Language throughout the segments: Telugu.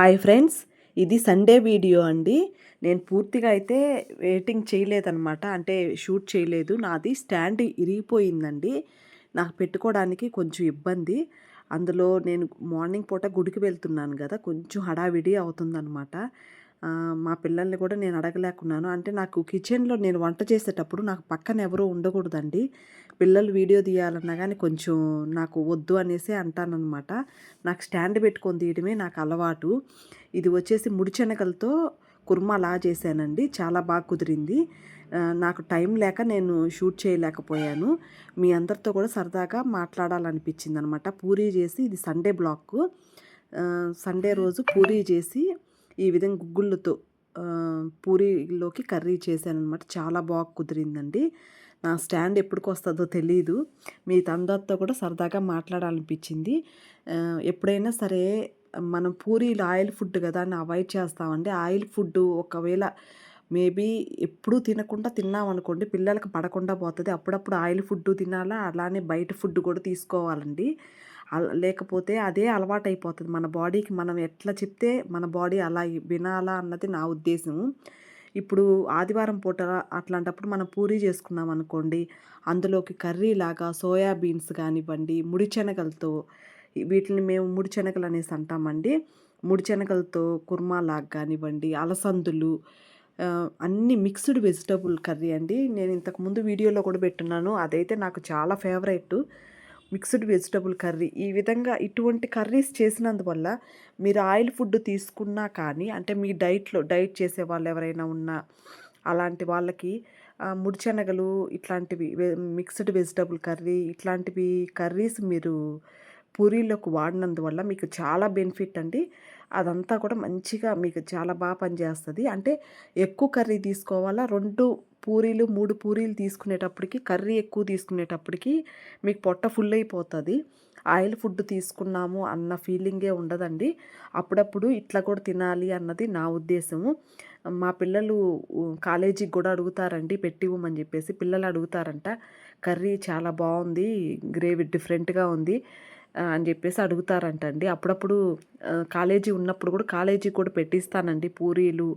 హాయ్ ఫ్రెండ్స్ ఇది సండే వీడియో అండి. నేను పూర్తిగా అయితే వెయిటింగ్ చేయలేదన్నమాట. అంటే షూట్ చేయలేదు. నాది స్టాండ్ ఇరిగిపోయిందండి. నాకు పెట్టుకోవడానికి కొంచెం ఇబ్బంది. అందులో నేను మార్నింగ్ పూట గుడికి వెళ్తున్నాను కదా కొంచెం హడావిడి అవుతుందన్నమాట. మా పిల్లల్ని కూడా నేను అడగలేకున్నాను. అంటే నాకు కిచెన్లో నేను వంట చేసేటప్పుడు నాకు పక్కన ఎవరూ ఉండకూడదండి. పిల్లలు వీడియో తీయాలన్నా కానీ కొంచెం నాకు వద్దు అనేసి అంటానన్నమాట. నాకు స్టాండ్ పెట్టుకొని తీయడమే నాకు అలవాటు. ఇది వచ్చేసి ముడిచెనకలతో కుర్మా లా చేశానండి. చాలా బాగా కుదిరింది. నాకు టైం లేక నేను షూట్ చేయలేకపోయాను. మీ అందరితో కూడా సరదాగా మాట్లాడాలనిపించింది అనమాట పూరీ చేసి ఇది సండే బ్లాక్. సండే రోజు పూరీ చేసి ఈ విధంగా గుగ్గుళ్ళతో పూరీలోకి కర్రీ చేశాను అనమాట చాలా బాగా కుదిరిందండి. నా స్టాండ్ ఎప్పటికి వస్తుందో తెలియదు మీ తందరితో కూడా సరదాగా మాట్లాడాలనిపించింది. ఎప్పుడైనా సరే మనం పూరీలు ఆయిల్ ఫుడ్ కదా అని అవాయిడ్ చేస్తామండి. ఆయిల్ ఫుడ్ ఒకవేళ మేబీ ఎప్పుడూ తినకుండా తిన్నామనుకోండి పిల్లలకు పడకుండా పోతుంది. అప్పుడప్పుడు ఆయిల్ ఫుడ్ తినాలా? అలానే బయట ఫుడ్ కూడా తీసుకోవాలండి. లేకపోతే అదే అలవాటు అయిపోతుంది మన బాడీకి మనం ఎట్లా చెప్తే మన బాడీ అలా వినాలా అన్నది నా ఉద్దేశం. ఇప్పుడు ఆదివారం పూట అట్లాంటప్పుడు మనం పూరీ చేసుకున్నాం అనుకోండి అందులోకి కర్రీ లాగా సోయా బీన్స్ కానివ్వండి ముడిచెనగలతో వీటిని మేము ముడిచెనగలు అనేసి అంటామండి. ముడిచెనగలతో కుర్మా లాగా కానివ్వండి అలసందులు అన్ని మిక్స్డ్ వెజిటబుల్ కర్రీ అండి. నేను ఇంతకుముందు వీడియోలో కూడా పెట్టున్నాను. అదైతే నాకు చాలా ఫేవరెట్ మిక్స్డ్ వెజిటబుల్ కర్రీ. ఈ విధంగా ఇటువంటి కర్రీస్ చేసినందువల్ల మీరు ఆయిల్ ఫుడ్ తీసుకున్నా కానీ అంటే మీ డైట్లో డైట్ చేసే వాళ్ళు ఎవరైనా ఉన్నా అలాంటి వాళ్ళకి ముడిచెనగలు ఇట్లాంటివి మిక్స్డ్ వెజిటబుల్ కర్రీ ఇట్లాంటివి కర్రీస్ మీరు పూరీలోకి వాడినందువల్ల మీకు చాలా బెనిఫిట్ అండి. అదంతా కూడా మంచిగా మీకు చాలా బాగా పనిచేస్తుంది అంటే ఎక్కువ కర్రీ తీసుకోవాలా? రెండు పూరీలు మూడు పూరీలు తీసుకునేటప్పటికి కర్రీ ఎక్కువ తీసుకునేటప్పటికి మీకు పొట్ట ఫుల్ అయిపోతుంది. ఆయిల్ ఫుడ్ తీసుకున్నాము అన్న ఫీలింగే ఉండదండి. అప్పుడప్పుడు ఇట్లా కూడా తినాలి అన్నది నా ఉద్దేశము. మా పిల్లలు కాలేజీకి కూడా అడుగుతారండి పెట్టివ్వమని చెప్పేసి. పిల్లలు అడుగుతారంట కర్రీ చాలా బాగుంది గ్రేవీ డిఫరెంట్గా ఉంది. అని చెప్పేసి అడుగుతారంటండి. అప్పుడప్పుడు కాలేజీ ఉన్నప్పుడు కూడా కాలేజీ కూడా పెట్టిస్తానండి పూరీలు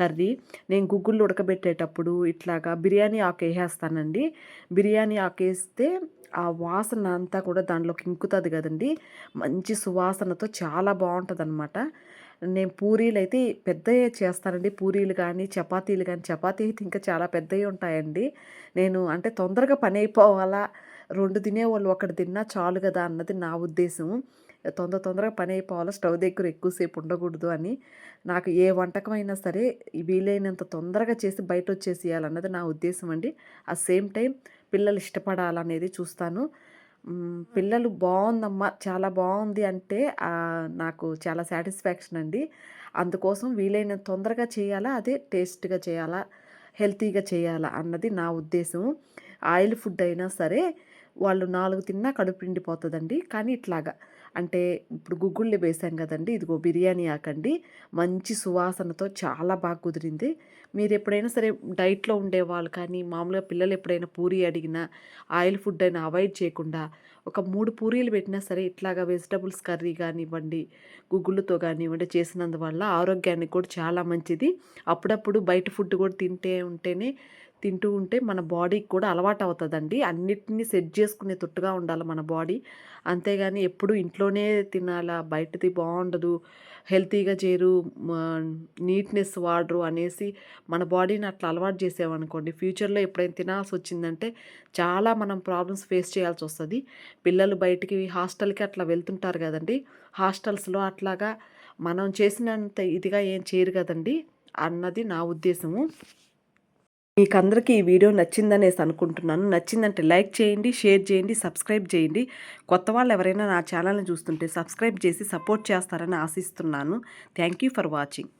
కర్రీ. నేను గుగ్గులు ఉడకబెట్టేటప్పుడు ఇట్లాగా బిర్యానీ ఆకు వేసేస్తానండి. బిర్యానీ ఆకు వేస్తే ఆ వాసన అంతా కూడా దాంట్లోకి ఇంకుతుంది కదండి. మంచి సువాసనతో చాలా బాగుంటుంది అనమాట నేను పూరీలు అయితే పెద్దవి చేస్తానండి. పూరీలు కానీ చపాతీలు కానీ చపాతీ అయితే ఇంకా చాలా పెద్దవి ఉంటాయండి. నేను అంటే తొందరగా పని అయిపోవాలా? రెండు తినేవాళ్ళు ఒకటి తిన్నా చాలు కదా అన్నది నా ఉద్దేశం. తొందర తొందరగా పని అయిపోవాలి? స్టవ్ దగ్గర ఎక్కువసేపు ఉండకూడదు అని నాకు ఏ వంటకం అయినా సరే వీలైనంత తొందరగా చేసి బయట వచ్చేసేయాలన్నది నా ఉద్దేశం అండి. ఆ సేమ్ టైం పిల్లలు ఇష్టపడాలనేది చూస్తాను. పిల్లలు బాగుందమ్మా చాలా బాగుంది అంటే నాకు చాలా సాటిస్ఫాక్షన్ అండి. అందుకోసం వీలైన తొందరగా చేయాలా అదే టేస్ట్గా చేయాలా హెల్తీగా చేయాలా అన్నది నా ఉద్దేశం ఆయిల్ ఫుడ్ అయినా సరే వాళ్ళు నాలుగు తిన్నా కడుపు నిండిపోతుందండి. కానీ ఇట్లాగా. అంటే ఇప్పుడు గుగ్గుళ్ళు వేసాం కదండి. ఇదిగో బిర్యానీ ఆకండి. మంచి సువాసనతో చాలా బాగా కుదిరింది. మీరు ఎప్పుడైనా సరే డైట్లో ఉండేవాళ్ళు కానీ మామూలుగా పిల్లలు ఎప్పుడైనా పూరి అడిగినా ఆయిల్ ఫుడ్ అయినా అవాయిడ్ చేయకుండా ఒక మూడు పూరీలు పెట్టినా సరే ఇట్లాగా వెజిటబుల్స్ కర్రీ కానివ్వండి గుగ్గులతో కానివ్వండి చేసినందువల్ల ఆరోగ్యానికి కూడా చాలా మంచిది. అప్పుడప్పుడు బయట ఫుడ్ కూడా తింటే ఉంటేనే తింటూ ఉంటే మన బాడీకి కూడా అలవాటు అవుతుందండి అన్నిటినీ సెట్ చేసుకునే తొట్టుగా ఉండాలి మన బాడీ. అంతేగాని ఎప్పుడు ఇంట్లోనే తినాలా? బయటది బాగుండదు హెల్తీగా చేరు నీట్నెస్ వాడరు అనేసి మన బాడీని అట్లా అలవాటు చేసామనుకోండి ఫ్యూచర్లో ఎప్పుడైనా తినాల్సి వచ్చిందంటే చాలా మనం ప్రాబ్లమ్స్ ఫేస్ చేయాల్సి వస్తుంది. పిల్లలు బయటికి హాస్టల్కి అట్లా వెళ్తుంటారు కదండి. హాస్టల్స్లో అట్లాగా మనం చేసినంత ఇదిగా ఏం చేయరు కదండి. అన్నది నా ఉద్దేశము. మీకు అందరికీ ఈ వీడియో నచ్చిందనేసి అనుకుంటున్నాను. నచ్చిందంటే లైక్ చేయండి షేర్ చేయండి సబ్స్క్రైబ్ చేయండి. కొత్త వాళ్ళు ఎవరైనా నా ఛానల్ని చూస్తుంటే సబ్స్క్రైబ్ చేసి సపోర్ట్ చేస్తారని ఆశిస్తున్నాను. Thank you for watching.